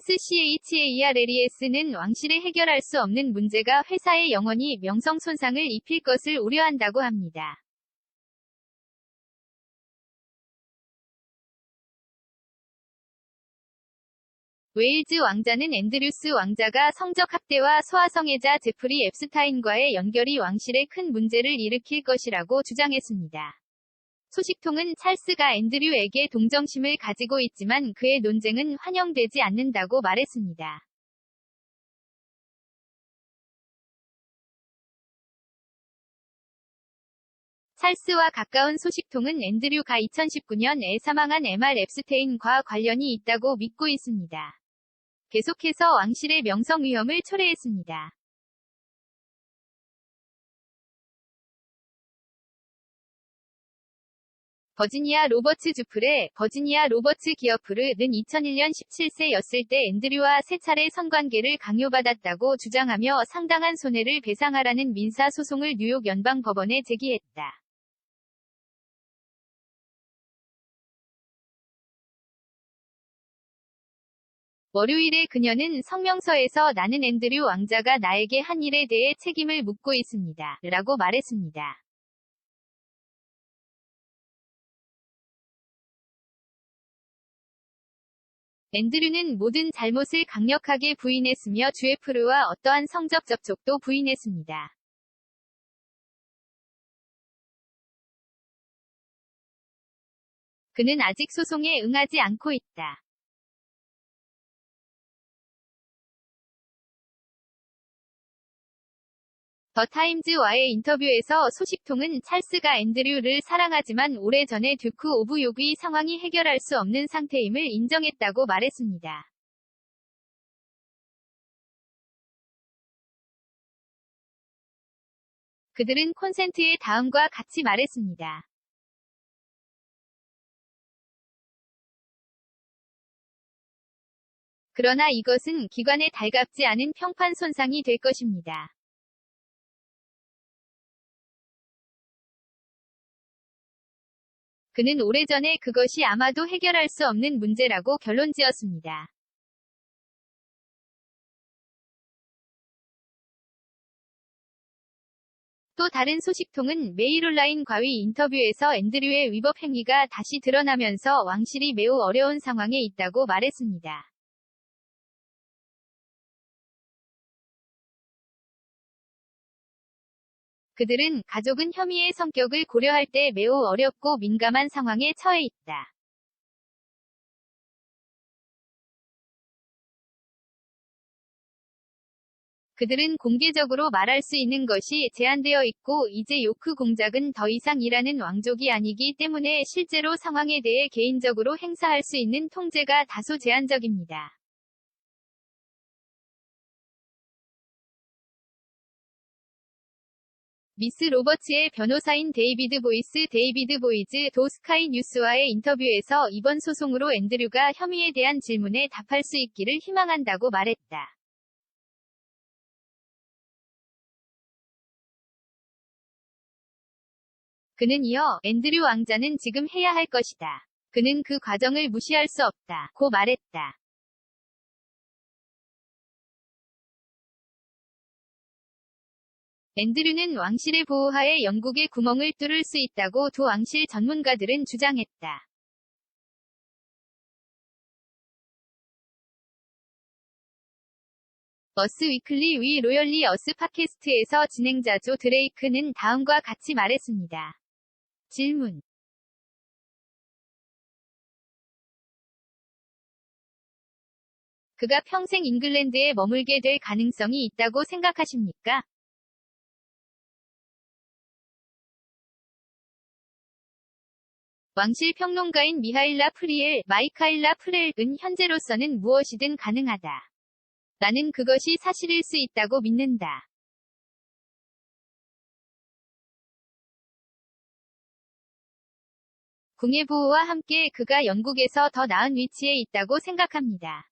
프린스 CHARLES는 왕실에 해결할 수 없는 문제가 회사에 영원히 명성 손상을 입힐 것을 우려한다고 합니다. 웨일즈 왕자는 앤드류스 왕자가 성적 학대와 소아성애자 제프리 앱스타인과의 연결이 왕실에 큰 문제를 일으킬 것이라고 주장했습니다. 소식통은 찰스가 앤드류에게 동정심을 가지고 있지만 그의 논쟁은 환영되지 않는다고 말했습니다. 찰스와 가까운 소식통은 앤드류가 2019년에 사망한 MR 앱스테인과 관련이 있다고 믿고 있습니다. 계속해서 왕실의 명성 위험을 초래했습니다. 버지니아 로버츠 주프레, 버지니아 로버츠 기어프르는 2001년 17세였을 때 앤드류와 세 차례 성관계를 강요받았다고 주장하며 상당한 손해를 배상하라는 민사 소송을 뉴욕 연방 법원에 제기했다. 월요일에 그녀는 성명서에서 나는 앤드류 왕자가 나에게 한 일에 대해 책임을 묻고 있습니다. 라고 말했습니다. 앤드류는 모든 잘못을 강력하게 부인했으며 주에프르와 어떠한 성적 접촉도 부인했습니다. 그는 아직 소송에 응하지 않고 있다. 더 타임즈와의 인터뷰에서 소식통은 찰스가 앤드류를 사랑하지만 오래전에 듀크 오브 요크의 상황이 해결할 수 없는 상태임을 인정했다고 말했습니다. 그들은 콘센트의 다음과 같이 말했습니다. 그러나 이것은 기관에 달갑지 않은 평판 손상이 될 것입니다. 그는 오래전에 그것이 아마도 해결할 수 없는 문제라고 결론지었습니다. 또 다른 소식통은 메일 온라인 과위 인터뷰에서 앤드류의 위법 행위가 다시 드러나면서 왕실이 매우 어려운 상황에 있다고 말했습니다. 그들은 가족은 혐의의 성격을 고려할 때 매우 어렵고 민감한 상황에 처해 있다. 그들은 공개적으로 말할 수 있는 것이 제한되어 있고 이제 요크 공작은 더 이상 일하는 왕족이 아니기 때문에 실제로 상황에 대해 개인적으로 행사할 수 있는 통제가 다소 제한적입니다. 미스 로버츠의 변호사인 데이비드 보이스 데이비드 보이즈 도 스카이 뉴스와의 인터뷰에서 이번 소송으로 앤드류가 혐의에 대한 질문에 답할 수 있기를 희망한다고 말했다. 그는 이어 앤드류 왕자는 지금 해야 할 것이다. 그는 그 과정을 무시할 수 없다. 고 말했다. 앤드류는 왕실의 보호하에 영국의 구멍을 뚫을 수 있다고 두 왕실 전문가들은 주장했다. 어스 위클리 위 로열리 어스 팟캐스트에서 진행자 조 드레이크는 다음과 같이 말했습니다. 질문 그가 평생 잉글랜드에 머물게 될 가능성이 있다고 생각하십니까? 왕실 평론가인 미하일라 프리엘, 마이카일라 프렐은 현재로서는 무엇이든 가능하다. 나는 그것이 사실일 수 있다고 믿는다. 궁예 보호와 함께 그가 영국에서 더 나은 위치에 있다고 생각합니다.